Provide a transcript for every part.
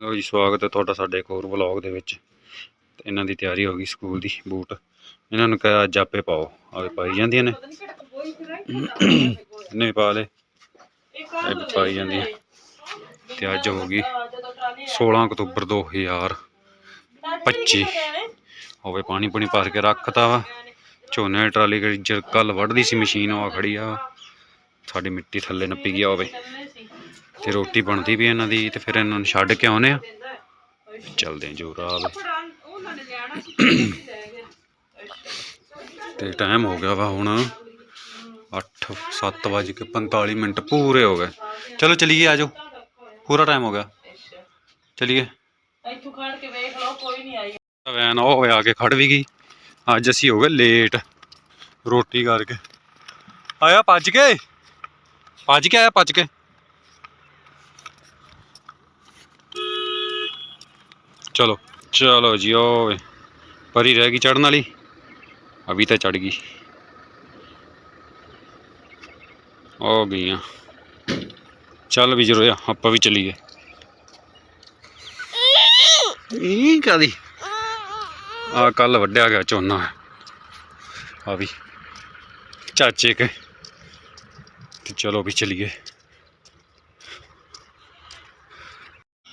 ਲਓ ਜੀ, ਸਵਾਗਤ ਹੈ ਤੁਹਾਡਾ ਸਾਡੇ ਇੱਕ ਹੋਰ ਵਲੌਗ ਦੇ ਵਿੱਚ। ਤੇ ਇਹਨਾਂ ਦੀ ਤਿਆਰੀ ਹੋ ਗਈ ਸਕੂਲ ਦੀ ਬੂਟ। ਇਹਨਾਂ ਨੂੰ ਕਿਹਾ, ਅੱਜ ਆਪੇ ਪਾਓ। ਆਵੇ ਪਾਈ ਜਾਂਦੀਆਂ ਨੇ। ਇਹਨੇ ਵੀ ਪਾ ਲਏ। ਇਹ ਵੀ ਪਾਈ ਜਾਂਦੀਆਂ। ਤੇ ਅੱਜ ਹੋ ਗਈ 16 ਅਕਤੂਬਰ 2025 ਹੋਵੇ ਪਾਣੀ ਪੁਣੀ ਭਰ ਕੇ ਰੱਖਤਾ ਵਾ। ਝੋਨੇ ਦੀ ਟਰਾਲੀ ਜਿਹੜੀ ਕੱਲ ਵੱਢਦੀ ਸੀ, ਮਸ਼ੀਨ, ਉਹ ਖੜੀ ਆ। ਸਾਡੀ ਮਿੱਟੀ ਥੱਲੇ ਨੱਪੀ ਗਿਆ ਹੋਵੇ ਤੇ ਰੋਟੀ ਬਣਦੀ ਵੀ ਇਹਨਾਂ ਦੀ ਤੇ ਫਿਰ ਇਹਨਾਂ ਨੂੰ ਛੱਡ ਕੇ ਆਉਨੇ ਆ। ਚੱਲਦੇ ਆ ਜੋਰਾਲ ਤੇ ਟਾਈਮ ਹੋ ਗਿਆ ਵਾ ਹੁਣ 8 7 ਵਜੇ ਕੇ 45 ਮਿੰਟ ਪੂਰੇ ਹੋ ਗਏ। ਚਲੋ ਚਲੀਏ ਆਜੋ ਪੂਰਾ ਟਾਈਮ ਹੋ ਗਿਆ। ਚਲੀਏ। ਇੱਥੋਂ ਖੜ ਕੇ ਵੇਖ ਲਓ ਕੋਈ ਨਹੀਂ ਆਈ ਵੈਨ ਉਹ ਆ ਕੇ ਖੜ ਵੀ ਗਈ। ਅੱਜ ਅਸੀਂ ਹੋ ਗਏ ਲੇਟ ਰੋਟੀ ਕਰਕੇ। ਆਇਆ, ਭੱਜ ਕੇ? ਭੱਜ ਕੇ ਆਇਆ, ਭੱਜ ਕੇ? ਚਲੋ ਚਲੋ ਜੀ ਓਏ। ਪਰੀ ਰਹਿ ਗਈ ਚੜਨ ਵਾਲੀ? ਅਭੀ ਤਾਂ ਚੜ ਗਈ। ਹੋ ਗਈਆਂ। ਚੱਲ ਵੀ ਜਰੋ ਆਪਾਂ ਵੀ ਚੱਲੀਏ। ਇਹ ਕਾਦੀ ਆ ਕੱਲ ਵੱਢਿਆ ਗਿਆ ਝੋਨਾ। ਆ ਵੀ। ਚਾਚੇ ਕੇ। ਤੇ ਚਲੋ ਵੀ ਚਲੀਏ।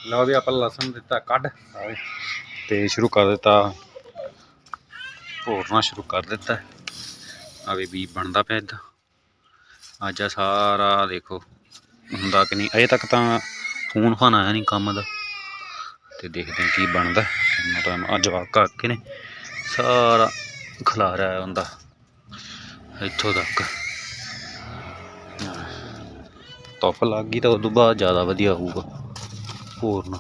ਲਓ ਵੀ ਆਪਾਂ ਲਸਣ ਦਿੱਤਾ, ਕੱਢ। ਤੇ ਸ਼ੁਰੂ ਕਰ ਦਿੱਤਾ। ਭੋਰਨਾ ਸ਼ੁਰੂ ਕਰ ਦਿੱਤਾ। ਆਵੇ ਵੀ ਬਣਦਾ ਪਿਆ ਇਦਾਂ। ਅੱਜ ਆ ਸਾਰਾ, ਦੇਖੋ, ਹੁੰਦਾ ਕਿ ਨਹੀਂ? ਅਜੇ ਤੱਕ ਤਾਂ ਫੋਨ ਫਾਨ ਆਇਆ ਨਹੀਂ ਕੰਮ ਦਾ। ਤੇ ਦੇਖਦੇ ਹਾਂ ਕੀ ਬਣਦਾ। ਉਹਨਾਂ ਟਾਈਮ ਆ ਵਾਕਾ ਕੇ ਨੇ ਸਾਰਾ ਖਲਾਰਿਆ ਹੁੰਦਾ। ਇੱਥੋਂ ਤੱਕ। ਧੁੱਪ ਲੱਗ ਗਈ ਤਾਂ ਉਦੋਂ ਬਾਅਦ ਜ਼ਿਆਦਾ ਵਧੀਆ ਹੋਊਗਾ। ਪੂਰਨ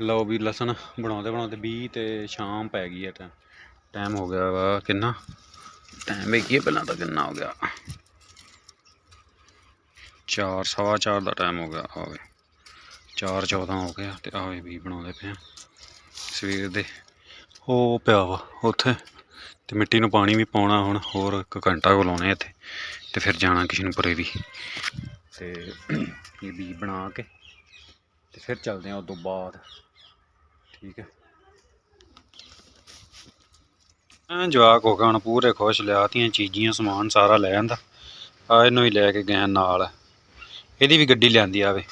ਲਓ ਵੀ ਲਸਣ ਬਣਾਉਂਦੇ ਬਣਾਉਂਦੇ 20 ਤੇ ਸ਼ਾਮ ਪੈ ਗਈ ਹੈ ਟਾਈਮ ਟਾਈਮ ਹੋ ਗਿਆ ਵਾ ਕਿੰਨਾ? ਟਾਈਮ ਵੇਖੀਏ ਪਹਿਲਾਂ ਤਾਂ ਕਿੰਨਾ ਹੋ ਗਿਆ। 4 ਸਵਾ ਚਾਰ ਦਾ ਟਾਈਮ ਹੋ ਗਿਆ ਆਵੇ 4 14 ਹੋ ਗਿਆ ਤੇ ਆਵੇ ਵੀ ਬਣਾਉਂਦੇ ਪਏ ਆ। ਸਵੇਰ ਦੇ। ਉਹ ਪਿਆ ਵਾ ਉੱਥੇ ਤੇ ਮਿੱਟੀ ਨੂੰ ਪਾਣੀ ਵੀ ਪਾਉਣਾ ਹੁਣ, ਹੋਰ ਇੱਕ ਘੰਟਾ ਕੋ ਲਾਉਣੇ ਇੱਥੇ ਤੇ ਫਿਰ ਜਾਣਾ ਕਿਸ਼ਨਪੁਰੇ ਵੀ। ਤੇ ਇਹ ਵੀ ਬਣਾ ਕੇ ਤੇ ਫਿਰ ਚੱਲਦੇ ਆ ਉਸ ਤੋਂ ਬਾਅਦ। ਠੀਕ ਹੈ ਐਂ ਜਵਾਕ ਹੋ ਗਿਆ ਹੁਣ ਪੂਰੇ ਖੁਸ਼ ਲਿਆਤੀਆਂ ਚੀਜ਼ੀਆਂ, ਸਮਾਨ ਸਾਰਾ ਲੈ ਆਂਦਾ। ਆ ਇਹਨੂੰ ਹੀ ਲੈ ਕੇ ਗਏ ਨਾਲ। ਇਹਦੀ ਵੀ ਗੱਡੀ ਲਿਆਂਦੀ ਆਵੇ।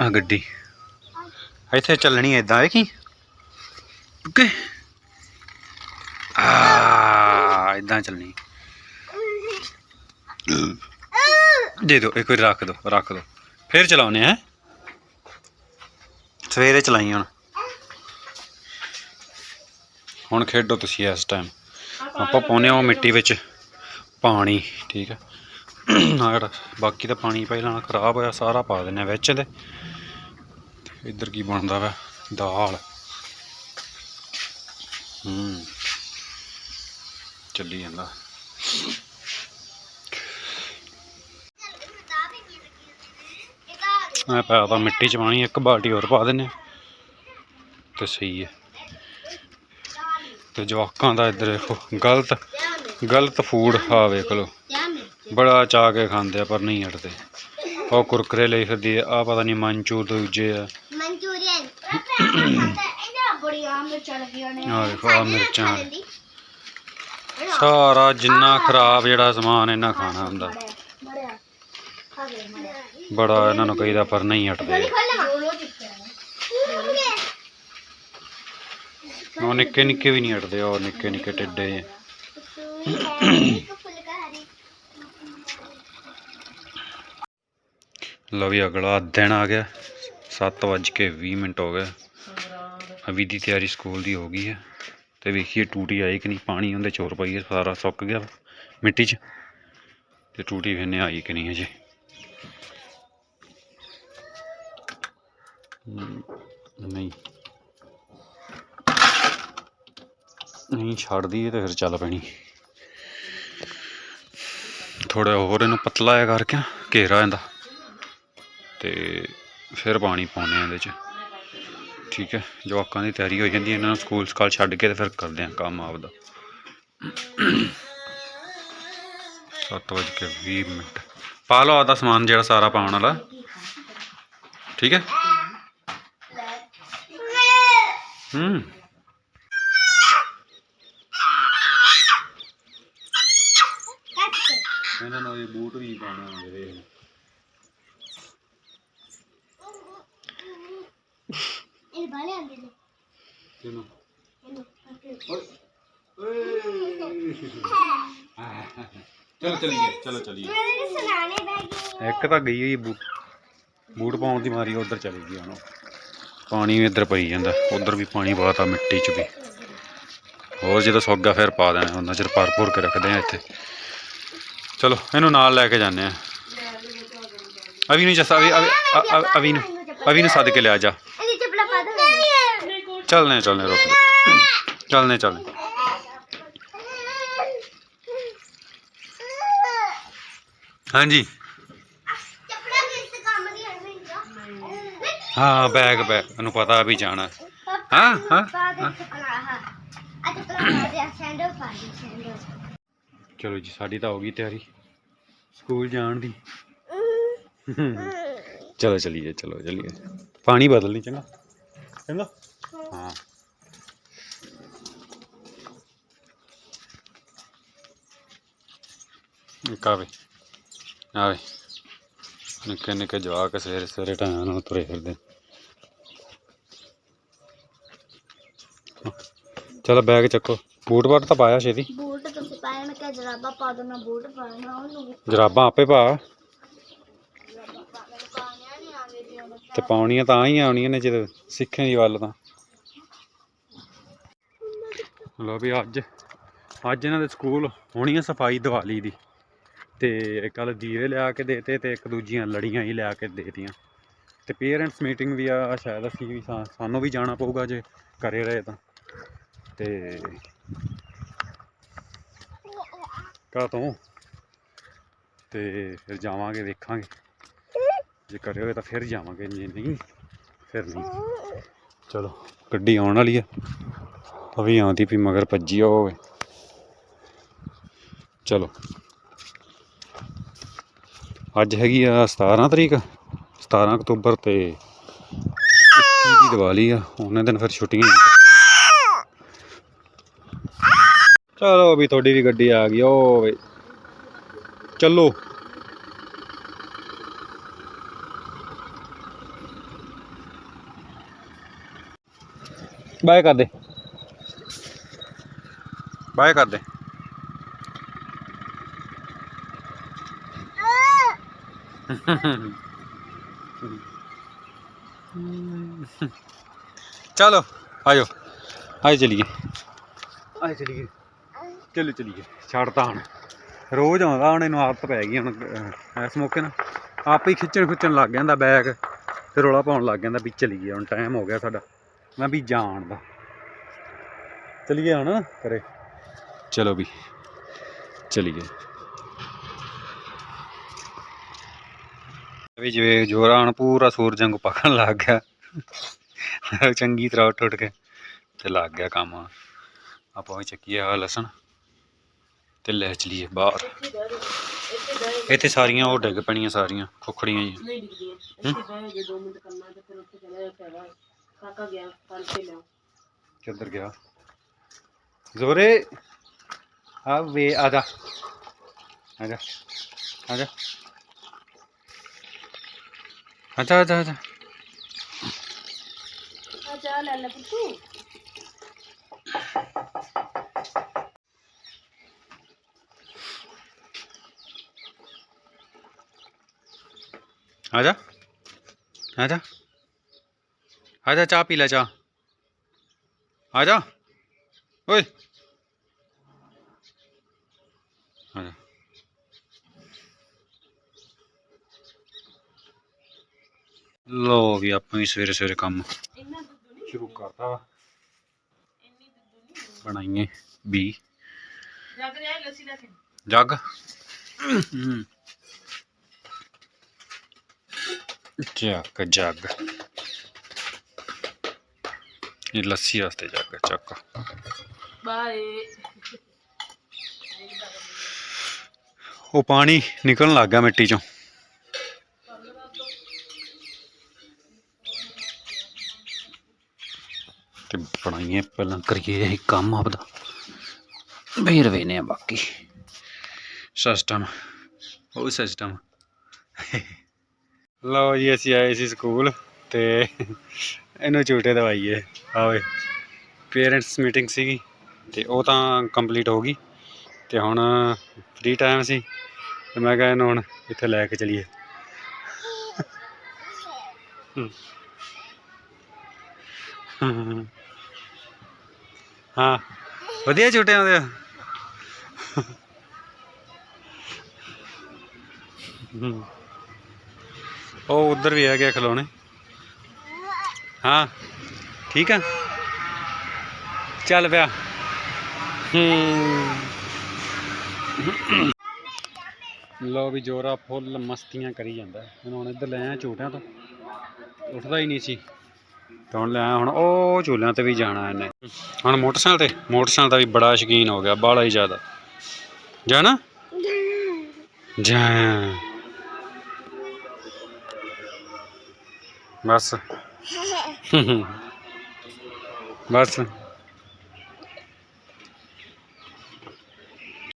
ਆ ਗੱਡੀ। ਇੱਥੇ ਚੱਲਣੀ ਐਦਾਂ ਹੈ ਕੀ? ਓਕੇ ਆ ਇਦਾਂ ਚੱਲਣੀ। ਦੇ ਦਿਓ ਇੱਕ ਵਾਰੀ ਰੱਖ ਦਿਓ ਰੱਖ ਦਿਓ ਫਿਰ ਚਲਾਉਨੇ ਹੈ? ਸਵੇਰੇ ਚਲਾਈ ਹੁਣ। ਹੁਣ ਖੇਡੋ ਤੁਸੀਂ ਇਸ ਟਾਈਮ ਆਪਾਂ ਪਾਉਨੇ ਆ ਮਿੱਟੀ ਵਿੱਚ ਪਾਣੀ ਠੀਕ ਹੈ ਬਾਕੀ ਤਾਂ ਪਾਣੀ ਪਹਿਲਾਂ ਖਰਾਬ ਹੋਇਆ ਸਾਰਾ ਪਾ ਦਿੰਨੇ ਆ ਵਿੱਚ ਦੇ ਤੇ। ਇੱਧਰ ਕੀ ਬਣਦਾ ਵਾ? ਦਾਲ। ਹੂੰ। ਚੱਲੀ ਜਾਂਦਾ। ਮੈਂ ਪਾਇਆ ਤਾਂ ਮਿੱਟੀ ਚ ਪਾਣੀ, ਇੱਕ ਬਾਲਟੀ ਹੋਰ ਪਾ ਦਿੰਨੇ ਆ। ਤੇ ਸਹੀ ਹੈ ਤੇ ਜਵਾਕਾਂ ਦਾ ਇੱਧਰ ਦੇਖੋ, ਗਲਤ ਗਲਤ ਫੂਡ ਆ ਵੇਖ ਲਓ। ਬੜਾ ਚਾ ਕੇ ਖਾਂਦੇ ਆ, ਪਰ ਨਹੀਂ ਹਟਦੇ। ਉਹ ਕੁਰਕਰੇ ਲਈ ਫਿਰਦੀ ਆ, ਆਹ ਪਤਾ ਨਹੀਂ ਮਨਚੂਰ ਦੂਜੇ ਆ। ਇਹਨਾਂ ਬੜੀਆਂ ਮਿਰਚਾਂ ਲੱਗੀਆਂ ਨੇ ਆਹ ਦੇਖੋ, ਆਹ ਮਿਰਚਾਂ। ਸਾਰਾ ਜਿੰਨਾ ਖਰਾਬ ਜਿਹੜਾ ਸਮਾਨ ਇਹਨਾਂ ਖਾਣਾ ਹੁੰਦਾ। ਬੜਾ ਇਹਨਾਂ ਨੂੰ ਕਹੀਦਾ, ਪਰ ਨਹੀਂ ਹਟਦੇ। ਉਹ ਨਿੱਕੇ ਨਿੱਕੇ ਵੀ ਨਹੀਂ ਹਟਦੇ, ਉਹ ਨਿੱਕੇ ਨਿੱਕੇ ਟਿੱਡੇ ਲਓ ਵੀ ਅਗਲਾ ਦਿਨ ਆ ਗਿਆ 7:20 ਮਿੰਟ ਹੋ ਗਏ। ਅਵੀ ਦੀ ਤਿਆਰੀ ਸਕੂਲ ਦੀ ਹੋ ਗਈ ਹੈ। ਤੇ ਵੇਖੀਏ ਟੂਟੀ ਆਈ ਕਿ ਨਹੀਂ। ਪਾਣੀ ਉਹਦੇ ਚੋਰ ਪਈ ਸਾਰਾ ਸੁੱਕ ਗਿਆ ਮਿੱਟੀ 'ਚ। ਤੇ ਟੂਟੀ ਵੇਨੇ ਆਈ ਕਿ ਨਹੀਂ ਅਜੇ ਨਹੀਂ। ਨਹੀਂ, ਛੱਡਦੀ ਹੈ ਤੇ ਫਿਰ ਚੱਲ ਪੈਣੀ। ਥੋੜਾ ਹੋਰ ਇਹਨੂੰ ਪਤਲਾ ਜਿਹਾ ਕਰਕੇ ਘੇਰਾ ਇਹਦਾ। ਤੇ ਫਿਰ ਪਾਣੀ ਪਾਉਂਦੇ ਆ ਇਹਦੇ ਚ। ਠੀਕ ਹੈ ਜਵਾਕਾਂ ਦੀ ਤਿਆਰੀ ਹੋ ਜਾਂਦੀ ਹੈ, ਇਹਨਾਂ ਨੂੰ ਸਕੂਲ ਸਕਾਲ ਛੱਡ ਕੇ ਤੇ ਫਿਰ ਕਰਦੇ ਆ ਕੰਮ ਆਪਦਾ। ਸੱਤ ਵੱਜ ਕੇ 20 ਮਿੰਟ। ਪਾ ਲਓ ਆਦਾ ਸਮਾਨ ਜਿਹੜਾ ਸਾਰਾ ਪਾਉਣ ਵਾਲਾ। ਠੀਕ ਹੈ? ਹੂੰ। ਇਹਨਾਂ ਨੂੰ ਇਹ ਬੂਟ ਵੀ ਪਾਉਣਾ ਜਿਹੜੇ ਇਹ ਬਾਲੇ ਆਂਦੇ ਨੇ ਕਿਨੂੰ ਇਹਨੂੰ ਕਰਕੇ ਚਲੋ ਚਲੀਏ ਚਲੋ ਚਲੀਏ। ਮੇਰੇ ਸੁਣਾਣੇ ਬੈਗੀ ਇੱਕ ਤਾਂ ਗਈ ਹੋਈ ਬੂਟ ਬੂਟ ਪਾਉਣ ਦੀ ਮਾਰੀ ਉਧਰ ਚਲੀ ਗਈ ਹੁਣ ਉਹ। ਪਾਣੀ ਵੀ ਇੱਧਰ ਪਈ ਜਾਂਦਾ ਉਧਰ ਵੀ ਪਾਣੀ ਪਾਤਾ ਮਿੱਟੀ 'ਚ ਵੀ। ਹੋਰ ਜਦੋਂ ਸੁੱਕ ਗਿਆ ਫਿਰ ਪਾ ਦੇਣਾ ਉਹਨਾਂ ਚਿਰ ਭਰ ਭਰ ਕੇ ਰੱਖਦੇ ਆ ਇੱਥੇ। ਚਲੋ ਇਹਨੂੰ ਨਾਲ ਲੈ ਕੇ ਜਾਂਦੇ ਆ। ਅਵੀ ਨੂੰ ਜਸਾ ਅਵੀ ਅਵੀ- ਨੂੰ ਅਵੀ ਨੂੰ ਸੱਦ ਕੇ ਲਿਆ ਜਾ। ਦੋ ਚੱਲਨੇ ਚੱਲਨੇ ਰੁਕ ਜਾ। ਚੱਲਨੇ ਚੱਲਨੇ ਹਾਂਜੀ ਚੱਪਲਾ ਕਿਸ ਕੰਮ ਦੀ ਹੈ ਮੈਨੂੰ ਹਾਂ ਬੈਗ ਬੈਗ ਇਹਨੂੰ ਪਤਾ ਵੀ ਜਾਣਾ। ਹਾਂ, ਚਲੋ ਜੀ ਸਾਡੀ ਤਾਂ ਹੋ ਗਈ ਤਿਆਰੀ। ਸਕੂਲ ਜਾਣ ਦੀ। ਚਲੋ ਚਲੀਏ ਚਲੋ ਚਲੀਏ। ਪਾਣੀ ਬਦਲ ਨਹੀਂ ਚੰਗਾ। ਚੰਗਾ। ਹਾਂ। ਇੱਕ ਆਵੇ ਨਿੱਕੇ ਨਿੱਕੇ ਜਵਾਕ ਸਵੇਰੇ ਸਵੇਰੇ ਟਾਈਮ ਨਾਲ ਤੁਰੇ ਫਿਰਦੇ। ਚਲੋ ਬੈਗ ਚੱਕੋ। ਬੂਟ ਬਾਟ ਤਾਂ ਪਾਇਆ ਛੇਤੀ। ਬੂਟ ਤੁਸੀਂ ਪਾਇਆ ਮੈਂ ਕਿਹਾ ਜਰਾਬਾ ਪਾ ਦੋ ਮੈਂ ਬੂਟ ਪਾਣਾ ਉਹਨੂੰ ਜਰਾਬਾਂ ਆਪੇ ਪਾ। ਤੇ ਪਾਉਣੀਆਂ ਤਾਂ ਹੀ ਆਉਣੀਆਂ ਨੇ ਜਦੋਂ ਸਿੱਖਣ ਦੀ ਵੱਲ ਤਾਂ। ਲੋ ਵੀ ਅੱਜ ਅੱਜ ਇਹਨਾਂ ਦੇ ਸਕੂਲ ਹੋਣੀ ਆ ਸਫ਼ਾਈ ਦੀਵਾਲੀ ਦੀ। ਤੇ ਕੱਲ ਦੀਵੇ ਲਿਆ ਕੇ ਦੇਤੇ ਤੇ ਇੱਕ ਦੂਜੀਆਂ ਲੜੀਆਂ ਹੀ ਲਿਆ ਕੇ ਦੇਤੀਆਂ। ਤੇ ਪੇਰੈਂਟਸ ਮੀਟਿੰਗ ਵੀ ਆ ਸ਼ਾਇਦ ਅਸੀਂ ਵੀ ਸਾਨੂੰ ਵੀ ਜਾਣਾ ਪਊਗਾ ਜੇ ਕਰੇ ਰਹੇ ਤਾਂ। ਤੇ ਕਾ ਤੋਂ? ਤੇ ਫਿਰ ਜਾਵਾਂਗੇ, ਵੇਖਾਂਗੇ। ਜੇ ਕਰੇ ਹੋਏ ਤਾਂ ਫਿਰ ਜਾਵਾਂਗੇ, ਜੇ ਨਹੀਂ, ਫਿਰ ਨਹੀਂ। ਚਲੋ, ਗੱਡੀ ਆਉਣ ਵਾਲੀ ਆ। ਵੀ ਆਉਂਦੀ ਵੀ ਮਗਰ ਭੱਜੀ ਆ ਹੋਵੇ। ਚਲੋ। ਅੱਜ ਹੈਗੀ ਆ 17 ਤਰੀਕ 17 ਅਕਤੂਬਰ ਤੇ 21 ਦੀ ਦੀਵਾਲੀ ਆ, ਉਹਨਾਂ ਦਿਨ ਫਿਰ ਛੁੱਟੀਆਂ ਚਲੋ ਵੀ ਤੁਹਾਡੀ ਵੀ ਗੱਡੀ ਆ ਗਈ ਓ ਵੇ। ਚੱਲੋ। ਬਾਏ ਕਰ ਦੇ। ਬਾਏ ਕਰ ਦੇ। ਚਲੋ ਆਜੋ ਆਏ ਚਲੀਏ। ਆਏ ਚਲੀਏ। ਚਲੋ ਚਲੀਏ। ਛੱਡਤਾ ਹੁਣ। ਰੋਜ਼ ਆਉਂਦਾ ਹੁਣ ਇਹਨੂੰ ਆਦਤ ਪੈ ਗਈ ਹੁਣ ਇਸ ਮੌਕੇ ਨਾ। ਆਪੇ ਹੀ ਖਿੱਚਣ ਖੁੱਚਣ ਲੱਗ ਜਾਂਦਾ ਬੈਗ ਤੇ ਰੋਲਾ ਪਾਉਣ ਲੱਗ ਜਾਂਦਾ ਵੀ ਚਲੀਏ ਹੁਣ ਟਾਈਮ ਹੋ ਗਿਆ ਸਾਡਾ। ਮੈਂ ਵੀ ਜਾਣ ਦਾ ਚਲੀਏ ਹੁਣ ਕਰੇ ਚਲੋ ਵੀ ਚਲੀਏ। ਵੀ ਜਿਵੇਂ ਜੋਰਾਂ ਹੁਣ ਪੂਰਾ ਸੂਰਜ ਵਾਂਗੂ ਪਕਣ ਲੱਗ ਗਿਆ। ਚੰਗੀ ਤਰ੍ਹਾਂ ਉੱਠ ਉੱਠ ਕੇ ਤੇ ਲੱਗ ਗਿਆ ਕੰਮ। ਆਪਾਂ ਵੀ ਚੱਕੀਏ ਆ ਲਸਣ ਤੇ ਲੈ ਚਲੀਏ ਬਾਹਰ। ਇੱਥੇ ਸਾਰੀਆਂ ਉਹ ਡਿੱਗ ਪੈਣੀਆਂ ਸਾਰੀਆਂ ਖੁਖੜੀਆਂ ਜੀ ਨਹੀਂ ਡਿੱਗਦੀਆਂ। ਇੱਥੇ ਬਹਿ ਜੇ 2 ਮਿੰਟ ਕਰਨਾ ਤੇ ਫਿਰ ਉੱਥੇ ਚਲਾ ਜਾ ਪੈਗਾ ਕਾਕਾ ਗਿਆ ਫੜ ਕੇ ਲਿਆ ਕਿੱਧਰ ਗਿਆ? ਜ਼ੋਰੇ! ਆ ਵੇ ਆ ਜਾ। ਆ ਜਾ ਆ ਜਾ। ਆ ਜਾ ਲੈ ਲੈ ਪੁੱਤੂ। ਆ ਜਾ ਆ ਜਾ। ਆ ਜਾ ਚਾਹ ਪੀ ਲੈ ਚਾਹ। ਆ ਜਾ। ਓਏ। ਆ ਲੋ ਵੀ ਆਪਾਂ ਵੀ ਸਵੇਰੇ ਸਵੇਰੇ ਕੰਮ ਸ਼ੁਰੂ ਕਰਤਾ। ਵਾ ਇੰਨੀ ਦੁੱਧ ਨਹੀਂ ਬਣਾਈਏ ਵੀ। ਜਗ ਰਿਹਾ ਲੱਸੀ ਜੱਗ। ਜੱਗ ਜੱਗ। ਇਹ ਲੱਸੀ ਵਾਸਤੇ ਚੱਕ ਚੱਕ। ਬਾਏ। ਉਹ ਪਾਣੀ ਨਿਕਲਣ ਲੱਗ ਗਿਆ ਮਿੱਟੀ ਚੋਂ। ਤੇ ਬਣਾਈਏ ਪਹਿਲਾਂ ਕਰੀਏ ਇਹ ਕੰਮ ਆਪਦਾ। ਬਈ ਰਵੇਨੇ ਆ ਬਾਕੀ। ਸਿਸਟਮ ਉਹ ਸਿਸਟਮ ਲਓ ਜੀ, ਅਸੀਂ ਆਏ ਸੀ ਸਕੂਲ ਤੇ ਇਹਨੂੰ ਝੂਟੇ ਦਵਾਈਏ। ਆਵੇ ਪੇਰੈਂਟਸ ਮੀਟਿੰਗ ਸੀਗੀ ਤੇ ਉਹ ਤਾਂ ਕੰਪਲੀਟ ਹੋ ਗਈ। ਤੇ ਹੁਣ ਫ੍ਰੀ ਟਾਈਮ ਸੀ ਤੇ ਮੈਂ ਕਿਹਾ ਇਹਨੂੰ ਹੁਣ ਇੱਥੇ ਲੈ ਕੇ ਚਲੀਏ। ਹਾਂ। ਹਾਂ। ਵਧੀਆ ਝੂਟੇ ਆਉਂਦੇ ਆ। ਉਹ ਉਧਰ ਵੀ ਹੈਗੇ ਆ ਖਿਲੌਣੇ। ਹਾਂ, ਠੀਕ ਆ। ਚੱਲ ਪਿਆ। ਹੂੰ। ਲੋ ਵੀ ਜੋਰਾ ਫੁੱਲ ਮਸਤੀਆਂ ਕਰੀ ਜਾਂਦਾ। ਇਹਨੂੰ ਹੁਣ ਇੱਧਰ ਲੈ ਆਇਆ ਝੂਟਿਆਂ ਤੋਂ। ਉੱਠਦਾ ਹੀ ਨਹੀਂ ਸੀ। ਤੇ ਹੁਣ ਲੈ ਹੁਣ ਉਹ ਝੂਲਿਆਂ ਤੇ ਵੀ ਜਾਣਾ ਇਹਨੇ। ਹੁਣ ਮੋਟਰਸਾਈਕਲ ਤੇ ਮੋਟਰਸਾਈਕਲ ਦਾ ਵੀ ਬੜਾ ਸ਼ੌਕੀਨ ਹੋ ਗਿਆ ਬਾਲਾ ਹੀ ਜ਼ਿਆਦਾ। ਜਾਣਾ? ਜਾ। ਬਸ। ਬਸ।